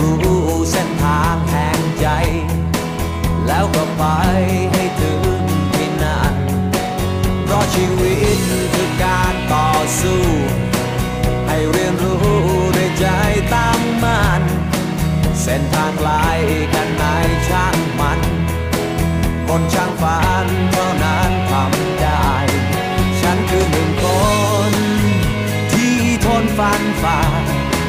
รู้เส้นทางแห่งใจ แล้วก็ไปให้ถึงที่นั่นเพราะชีวิตคือการต่อสู้ ให้เรียนรู้ด้ใจตั้งมั่นเส้นทางไกลกันไหนช่างมัน คนช่างฝันเท่านั้นทำได้ ฉันคือหนึ่งคนที่ทนฝันฝ่า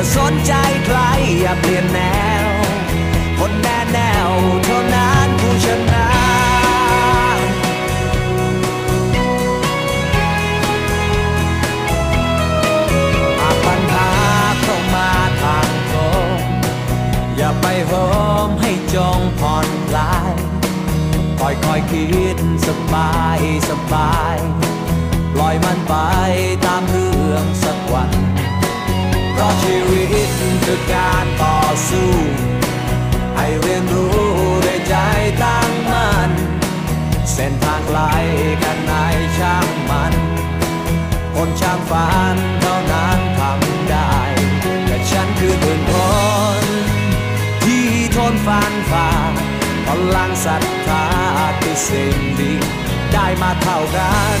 อย่าสนใจใครอย่าเปลี่ยนแนว คนแน่แนวเท่านั้นผู้ชนะปัญหาเข้ามาทางตรงอย่าไปโหมให้จงผ่อนคลายค่อยค่อยคิดสบายสบาย ปล่อยมันไปตามเรื่องสักวัน ราะชีวิตคือการต่อสู้ ให้เรียนรู้ด้วยใจตั้งมั่น เส้นทางไกลกันไหนช่างมัน คนช่างฝันเท่านั้นทำได้ แต่ฉันคือหนึ่งคน ที่ทนฟันฝ่าพลังศรัทธาคือสิ่งดี ได้มาเท่ากัน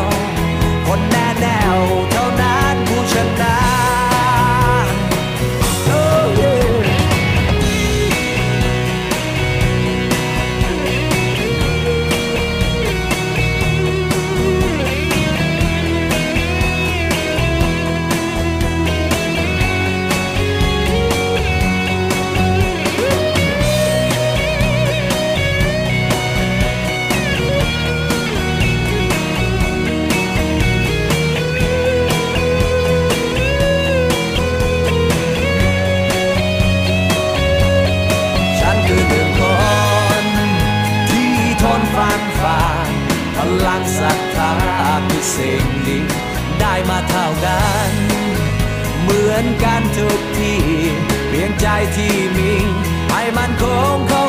คนแน่ คือสิ่งดีได้มาเท่ากัน เหมือนกันทุกที่ เพียงใจที่มีให้มันคงเข้า